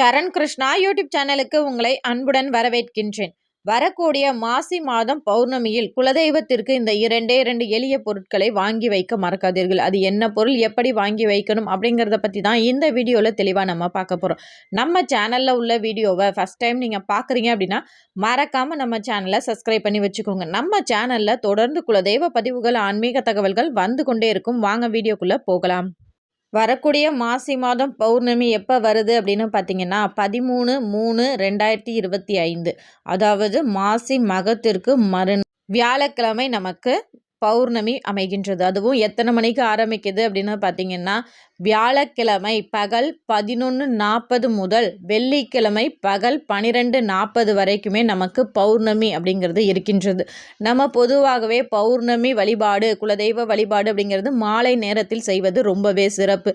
சரண் Krishna YouTube சேனலுக்கு உங்களை அன்புடன் வரவேற்கின்றேன். வரக்கூடிய மாசி மாதம் பௌர்ணமியில் குலதெய்வத்திற்கு இந்த இரண்டே இரண்டு எளிய பொருட்களை வாங்கி வைக்க மறக்காதீர்கள். அது என்ன பொருள் எப்படி வாங்கி வைக்கணும் அப்படிங்கிறத பற்றி தான் இந்த வீடியோவில் தெளிவாக நம்ம பார்க்க போகிறோம் நம்ம சேனலில் உள்ள வீடியோவை ஃபஸ்ட் டைம் நீங்கள் பார்க்குறீங்க அப்படின்னா மறக்காமல் நம்ம சேனலை சப்ஸ்கிரைப் பண்ணி வச்சுக்கோங்க. நம்ம சேனலில் தொடர்ந்து குலதெய்வ பதிவுகள் ஆன்மீக தகவல்கள் வந்து கொண்டே இருக்கும். வாங்க வீடியோக்குள்ளே போகலாம். வரக்கூடிய மாசி மாதம் பௌர்ணமி எப்போ வருது அப்படின்னு பார்த்தீங்கன்னா பதிமூணு மூணு ரெண்டாயிரத்தி இருபத்தி ஐந்து. அதாவது மாசி மகத்திற்கு மறு வியாழக்கிழமை நமக்கு பௌர்ணமி அமைகின்றது. அதுவும் எத்தனை மணிக்கு ஆரம்பிக்குது அப்படின்னு பார்த்தீங்கன்னா வியாழக்கிழமை பகல் பதினொன்று நாற்பது முதல் வெள்ளிக்கிழமை பகல் பனிரெண்டு நாற்பது வரைக்குமே நமக்கு பௌர்ணமி அப்படிங்கிறது இருக்கின்றது. நம்ம பொதுவாகவே பௌர்ணமி வழிபாடு குலதெய்வ வழிபாடு அப்படிங்கிறது மாலை நேரத்தில் செய்வது ரொம்பவே சிறப்பு.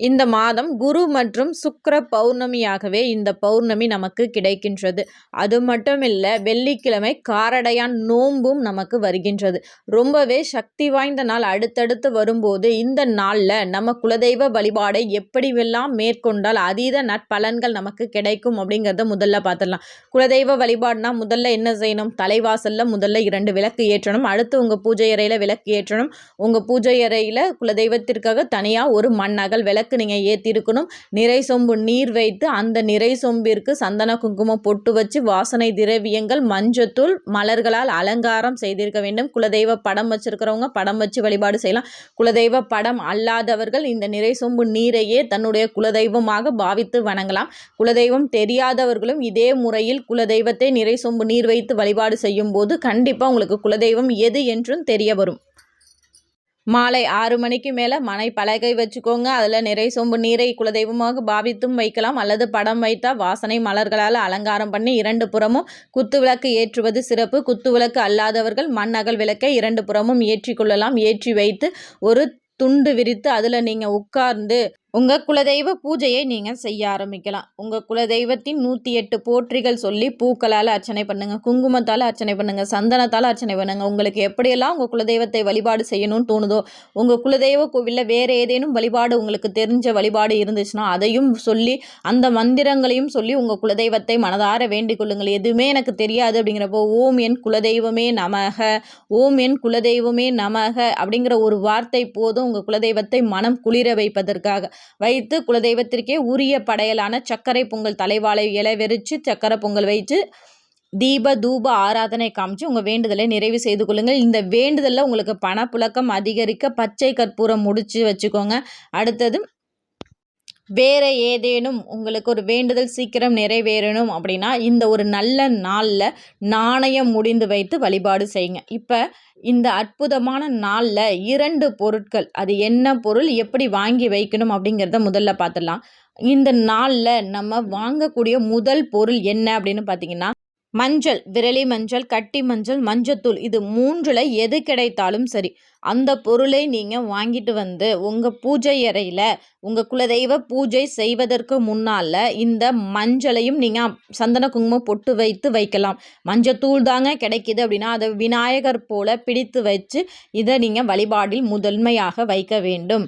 இந்த மாதம் குரு மற்றும் சுக்கர பௌர்ணமியாகவே இந்த பௌர்ணமி நமக்கு கிடைக்கின்றது. அது மட்டும் இல்லை வெள்ளிக்கிழமை காரடையான் நோன்பும் நமக்கு வருகின்றது. ரொம்பவே சக்தி வாய்ந்த நாள் அடுத்தடுத்து வரும்போது இந்த நாளில் நம்ம குலதெய்வ வழிபாடை எப்படிவெல்லாம் மேற்கொண்டால் அதீத நட்பலன்கள் நமக்கு கிடைக்கும் அப்படிங்கிறத முதல்ல பார்த்துடலாம் குலதெய்வ வழிபாடுனா முதல்ல என்ன செய்யணும்? தலைவாசலில் முதல்ல இரண்டு விளக்கு ஏற்றணும். அடுத்து உங்கள் பூஜை அறையில் விளக்கு ஏற்றணும். உங்கள் பூஜை அறையில் குலதெய்வத்திற்காக தனியாக ஒரு மண்ணகல் விளக்கு விளக்கு நீங்கள் ஏற்றிருக்கணும் நிறை சொம்பு நீர் வைத்து அந்த நிறை சொம்பிற்கு சந்தன குங்குமம் பொட்டு வச்சு வாசனை திரவியங்கள் மஞ்சத்தூள் மலர்களால் அலங்காரம் செய்திருக்க வேண்டும். குலதெய்வ படம் வச்சிருக்கிறவங்க படம் வச்சு வழிபாடு செய்யலாம். குலதெய்வ படம் அல்லாதவர்கள் இந்த நிறை சொம்பு நீரையே தன்னுடைய குலதெய்வமாக பாவித்து வணங்கலாம். குலதெய்வம் தெரியாதவர்களும் இதே முறையில் குலதெய்வத்தை நிறை சொம்பு நீர் வைத்து வழிபாடு செய்யும் போது கண்டிப்பாக உங்களுக்கு குலதெய்வம் எது என்றும் தெரிய வரும். மாலை ஆறு மணிக்கு மேலே மனை பலகை வச்சுக்கோங்க. அதில் நிறை சொம்பு நீரை குலதெய்வமாக பாவித்தும் வைக்கலாம். அல்லது படம் வைத்தால் வாசனை மலர்களால் அலங்காரம் பண்ணி இரண்டு புறமும் குத்து விளக்கு ஏற்றுவது சிறப்பு. குத்து விளக்கு அல்லாதவர்கள் மண் அகல் விளக்கை இரண்டு புறமும் ஏற்றி கொள்ளலாம். ஏற்றி வைத்து ஒரு துண்டு விரித்து அதில் நீங்கள் உட்கார்ந்து உங்கள் குலதெய்வ பூஜையை நீங்கள் செய்ய ஆரம்பிக்கலாம். உங்கள் குலதெய்வத்தின் நூற்றி எட்டு போற்றிகள் சொல்லி பூக்களால் அர்ச்சனை பண்ணுங்கள் குங்குமத்தால் அர்ச்சனை பண்ணுங்கள் சந்தனத்தால் அர்ச்சனை பண்ணுங்கள் உங்களுக்கு எப்படியெல்லாம் உங்கள் குலதெய்வத்தை வழிபாடு செய்யணும்னு தோணுதோ உங்கள் குலதெய்வ கோவிலில் வேறு ஏதேனும் வழிபாடு உங்களுக்கு தெரிஞ்ச வழிபாடு இருந்துச்சுன்னா அதையும் சொல்லி அந்த மந்திரங்களையும் சொல்லி உங்கள் குலதெய்வத்தை மனதார வேண்டிக் கொள்ளுங்கள். எதுவுமே எனக்கு தெரியாது அப்படிங்கிறப்போ ஓம் என் குலதெய்வமே நமக ஓம் என் குலதெய்வமே நமக அப்படிங்கிற ஒரு வார்த்தை போதும் உங்கள் குலதெய்வத்தை மனம் குளிர வைப்பதற்காக. வைத்து குலதெய்வத்திற்கே உரிய படையலான சர்க்கரை பொங்கல் தலைவாழை இலை வெறிச்சு சர்க்கரை பொங்கல் வைத்து தீப தூப ஆராதனை காமிச்சு உங்கள் வேண்டுதலை நிறைவு செய்து கொள்ளுங்கள். இந்த வேண்டுதலில் உங்களுக்கு பணப்புழக்கம் அதிகரிக்க பச்சை கற்பூரம் முடித்து வச்சுக்கோங்க. அடுத்தது வேறு ஏதேனும் உங்களுக்கு ஒரு வேண்டுதல் சீக்கிரம் நிறைவேறணும் அப்படின்னா இந்த ஒரு நல்ல நாளில் நாணயம் முடிந்து வைத்து வழிபாடு செய்யுங்க. இப்போ இந்த அற்புதமான நாளில் இரண்டு பொருட்கள் அது என்ன பொருள் எப்படி வாங்கி வைக்கணும் அப்படிங்கிறத முதல்ல பார்த்துடலாம். இந்த நாளில் நம்ம வாங்கக்கூடிய முதல் பொருள் என்ன அப்படின்னு பார்த்தீங்கன்னா மஞ்சள் விரலி மஞ்சள் கட்டி மஞ்சள் மஞ்சத்தூள் இது மூன்றில் எது கிடைத்தாலும் சரி அந்த பொருளை நீங்கள் வாங்கிட்டு வந்து உங்கள் பூஜை அறையில் உங்கள் குலதெய்வ பூஜை செய்வதற்கு முன்னால் இந்த மஞ்சளையும் நீங்கள் சந்தன குங்குமம் பொட்டு வைத்து வைக்கலாம். மஞ்சத்தூள் தாங்க கிடைக்கிது அப்படின்னா அதை விநாயகர் போல பிடித்து வச்சு இதை நீங்கள் வழிபாடில் முதன்மையாக வைக்க வேண்டும்.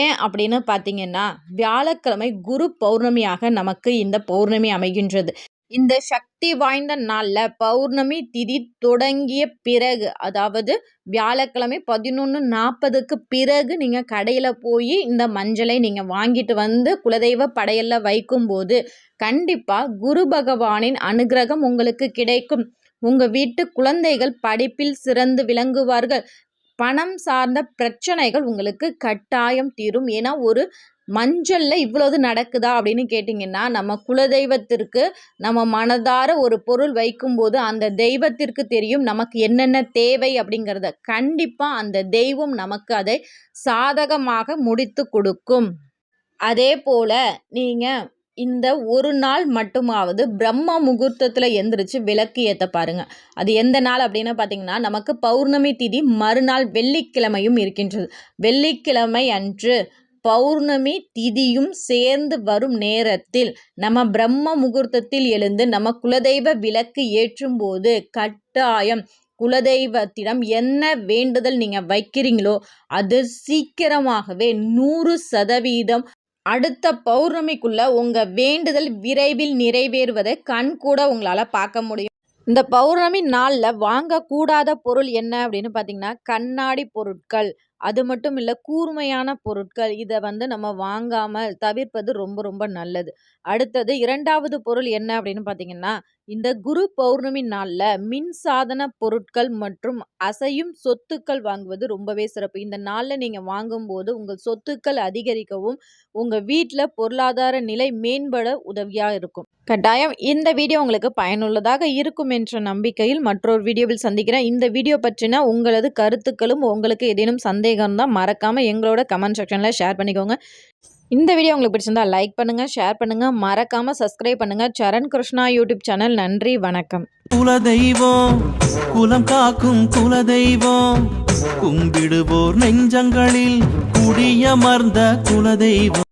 ஏன் அப்படின்னு பார்த்தீங்கன்னா வியாழக்கிழமை குரு பௌர்ணமியாக நமக்கு இந்த பௌர்ணமி அமைகின்றது. இந்த சக்தி வாய்ந்த நாளில் பௌர்ணமி திதி தொடங்கிய பிறகு அதாவது வியாழக்கிழமை பதினொன்று நாற்பதுக்கு பிறகு நீங்கள் கடையில் போய் இந்த மஞ்சளை நீங்கள் வாங்கிட்டு வந்து குலதெய்வ படையலில் வைக்கும்போது கண்டிப்பாக குரு பகவானின் அனுகிரகம் உங்களுக்கு கிடைக்கும். உங்கள் வீட்டு குழந்தைகள் படிப்பில் சிறந்து விளங்குவார்கள். பணம் சார்ந்த பிரச்சனைகள் உங்களுக்கு கட்டாயம் தீரும். ஏன்னா ஒரு மஞ்சளில் இவ்வளவு நடக்குதா அப்படின்னு கேட்டிங்கன்னா நம்ம குலதெய்வத்திற்கு நம்ம மனதார ஒரு பொருள் வைக்கும்போது அந்த தெய்வத்திற்கு தெரியும் நமக்கு என்னென்ன தேவை அப்படிங்கிறத. கண்டிப்பாக அந்த தெய்வம் நமக்கு அதை சாதகமாக முடித்து கொடுக்கும். அதே போல் நீங்கள் இந்த ஒரு நாள் மட்டுமாவது பிரம்ம முகூர்த்தத்தில் எந்திரிச்சு விளக்கு ஏற்ற பாருங்கள் அது எந்த நாள் அப்படின்னு பார்த்தீங்கன்னா நமக்கு பௌர்ணமி திதி மறுநாள் வெள்ளிக்கிழமையும் இருக்கின்றது. வெள்ளிக்கிழமை அன்று பௌர்ணமி திதியும் சேர்ந்து வரும் நேரத்தில் நம்ம பிரம்ம முகூர்த்தத்தில் எழுந்து நம்ம குலதெய்வ விளக்கு ஏற்றும் போது கட்டாயம் குலதெய்வத்திடம் என்ன வேண்டுதல் நீங்கள் வைக்கிறீங்களோ அது சீக்கிரமாகவே நூறு சதவீதம் அடுத்த பௌர்ணமிக்குள்ள உங்கள் வேண்டுதல் விரைவில் நிறைவேறுவதை கண் கூட உங்களால் பார்க்க முடியும். இந்த பௌர்ணமி நாளில் வாங்கக்கூடாத பொருள் என்ன அப்படின்னு பார்த்தீங்கன்னா கண்ணாடி பொருட்கள். அது மட்டும் இல்லை கூர்மையான பொருட்கள் இதை வந்து நம்ம வாங்காமல் தவிர்ப்பது ரொம்ப ரொம்ப நல்லது. அடுத்தது இரண்டாவது பொருள் என்ன அப்படின்னு பார்த்தீங்கன்னா இந்த குரு பௌர்ணமி நாளில் மின் சாதன பொருட்கள் மற்றும் அசையும் சொத்துக்கள் வாங்குவது ரொம்பவே சிறப்பு. இந்த நாளில் நீங்கள் வாங்கும்போது உங்கள் சொத்துக்கள் அதிகரிக்கவும் உங்கள் வீட்டில் பொருளாதார நிலை மேம்பட உதவியாக இருக்கும். கட்டாயம் இந்த வீடியோ உங்களுக்கு பயனுள்ளதாக இருக்கும் என்ற நம்பிக்கையில் மற்றொரு வீடியோவில் சந்திக்கிறேன். இந்த வீடியோ பற்றின உங்களது கருத்துக்களும் உங்களுக்கு ஏதேனும் சந்தேகம் தான் மறக்காமல் எங்களோட கமெண்ட் செக்ஷனில் ஷேர் பண்ணிக்கோங்க. இந்த வீடியோ உங்களுக்கு பிடிச்சிருந்தா லைக் பண்ணுங்கள் ஷேர் பண்ணுங்கள் மறக்காமல் சப்ஸ்கிரைப் பண்ணுங்கள் சரண் கிருஷ்ணா யூடியூப் சேனல் நன்றி வணக்கம். குலதெய்வம் குலம் காக்கும் குலதெய்வம். கும்பிடுவோர் நெஞ்சங்களில் குடியமர்ந்த குலதெய்வம்.